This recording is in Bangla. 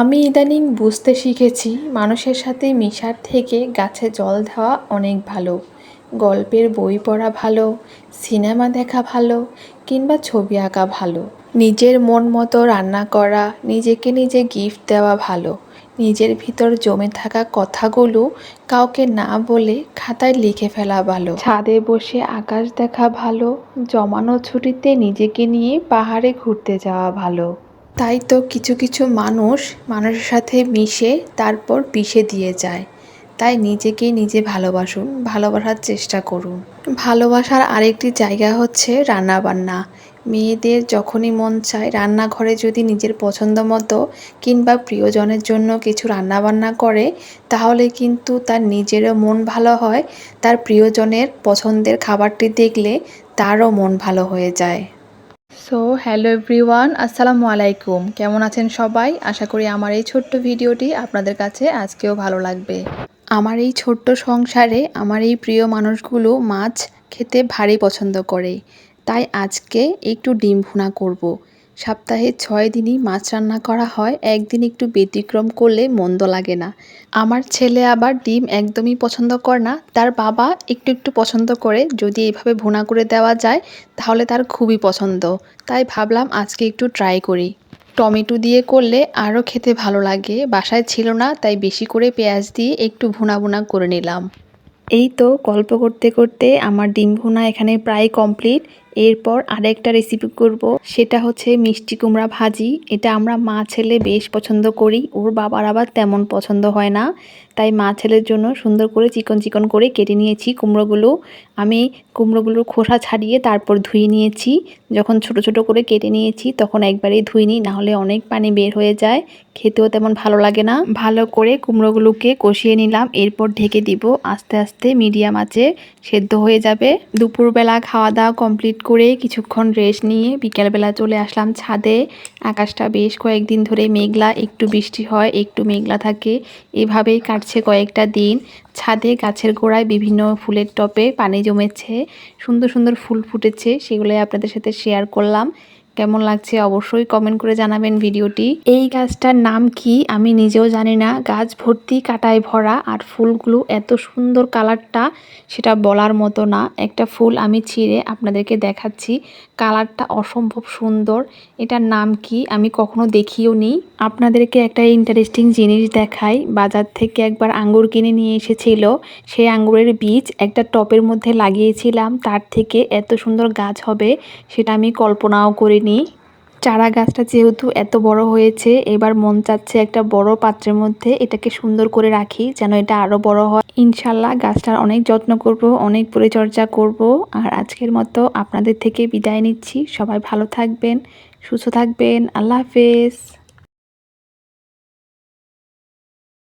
আমি ইদানিং বুঝতে শিখেছি মানুষের সাথে মিশার থেকে গাছে জল দেওয়া অনেক ভালো। গল্পের বই পড়া ভালো, সিনেমা দেখা ভালো, কিংবা ছবি আঁকা ভালো। নিজের মন মতো রান্না করা, নিজেকে নিজে গিফট দেওয়া ভালো। নিজের ভিতর জমে থাকা কথাগুলো কাউকে না বলে খাতায় লিখে ফেলা ভালো। ছাদে বসে আকাশ দেখা ভালো, জমানো ছুটিতে নিজেকে নিয়ে পাহাড়ে ঘুরতে যাওয়া ভালো। তাই তো কিছু কিছু মানুষ মানুষের সাথে মিশে তারপর বিষে দিয়ে যায়। তাই নিজেকে নিজে ভালোবাসুন, ভালোবাসার চেষ্টা করুন। ভালোবাসার আরেকটি জায়গা হচ্ছে রান্নাবান্না। মেয়েদের যখনই মন চায় রান্নাঘরে যদি নিজের পছন্দ মতো কিংবা প্রিয়জনের জন্য কিছু রান্নাবান্না করে, তাহলে কিন্তু তার নিজেরও মন ভালো হয়, তার প্রিয়জনের পছন্দের খাবারটি দেখলে তারও মন ভালো হয়ে যায়। সো হ্যালো এভরিওয়ান আসসালামু আলাইকুম কেমন আছেন সবাই? আশা করি আমার এই ছোট্ট ভিডিওটি আপনাদের কাছে আজকেও ভালো লাগবে। আমার এই ছোট্ট সংসারে আমার এই প্রিয় মানুষগুলো মাছ খেতে ভারী পছন্দ করে। তাই আজকে একটু ডিম ভুনা করব। সপ্তাহে ছয় দিনই মাছ রান্না করা হয়, একদিন একটু ব্যতিক্রম করলে মন্দ লাগে না। আমার ছেলে আবার ডিম একদমই পছন্দ করে না, তার বাবা একটু একটু পছন্দ করে, যদি এভাবে ভুনা করে দেওয়া যায়, তাহলে তার খুবই পছন্দ। তাই ভাবলাম আজকে একটু ট্রাই করি। টমেটো দিয়ে করলে আরও খেতে ভালো লাগে, বাসায় ছিল না, তাই বেশি করে পেঁয়াজ দিয়ে একটু ভুনা ভুনা করে নিলাম। এই তো গল্প করতে করতে আমার ডিম ভুনা এখানে প্রায় কমপ্লিট এরপর আরেকটা রেসিপি করব, সেটা হচ্ছে মিষ্টি কুমড়া ভাজি। এটা আমরা মা ছেলে বেশ পছন্দ করি, ওর বাবার আবার তেমন পছন্দ হয় না। তাই মা ছেলের জন্য সুন্দর করে চিকন চিকন করে কেটে নিয়েছি কুমড়োগুলো। আমি কুমড়োগুলোর খোসা ছাড়িয়ে তারপর ধুয়ে নিয়েছি। যখন ছোট ছোট করে কেটে নিয়েছি, তখন একবারেই ধুই নিই, নাহলে অনেক পানি বের হয়ে যায়। খেতেও তেমন ভালো লাগে না। ভালো করে কুমড়োগুলোকে কষিয়ে নিলাম, এরপর ঢেকে দিব আস্তে আস্তে মিডিয়াম আছে সেদ্ধ হয়ে যাবে। দুপুরবেলা খাওয়া দাওয়া কমপ্লিট করে কিছুক্ষণ রেস্ট নিয়ে বিকেলবেলা চলে আসলাম ছাদে। আকাশটা বেশ কয়েকদিন ধরে মেঘলা, একটু বৃষ্টি হয়, একটু মেঘলা থাকে। এভাবেই কাটছে কয়েকটা দিন। ছাদে গাছের গোড়ায় বিভিন্ন ফুলের টপে পানি জমেছে। সুন্দর সুন্দর ফুল ফুটেছে, সেগুলোই আপনাদের সাথে শেয়ার করলাম। কেমন লাগছে অবশ্যই কমেন্ট করে জানাবেন ভিডিওটি। এই গাছটার নাম কি আমি নিজেও জানি না। গাছ ভর্তি কাটায় ভরা আর ফুলগুলো এত সুন্দর কালারটা সেটা বলার মতো না। একটা ফুল আমি ছিঁড়ে আপনাদেরকে দেখাচ্ছি। কালারটা অসম্ভব সুন্দর। এটার নাম কি আমি কখনো দেখিও নি। আপনাদেরকে একটা ইন্টারেস্টিং জিনিস দেখাই। বাজার থেকে একবার আঙ্গুর কিনে নিয়ে এসেছিল। সেই আঙ্গুরের বীজ একটা টপের মধ্যে লাগিয়েছিলাম। তার থেকে এত সুন্দর গাছ হবে সেটা আমি কল্পনাও করিনি। চারা গাছটা যেহেতু এত বড় হয়েছে, এবার মন চাচ্ছে একটা বড় পাত্রের মধ্যে এটাকে সুন্দর করে রাখি যেন এটা আরও বড় হয়। ইনশাল্লাহ গাছটার অনেক যত্ন করব, অনেক পরিচর্যা করব। আর আজকের মতো আপনাদের থেকে বিদায় নিচ্ছি। সবাই ভালো থাকবেন, সুস্থ থাকবেন। আল্লাহ হাফেজ।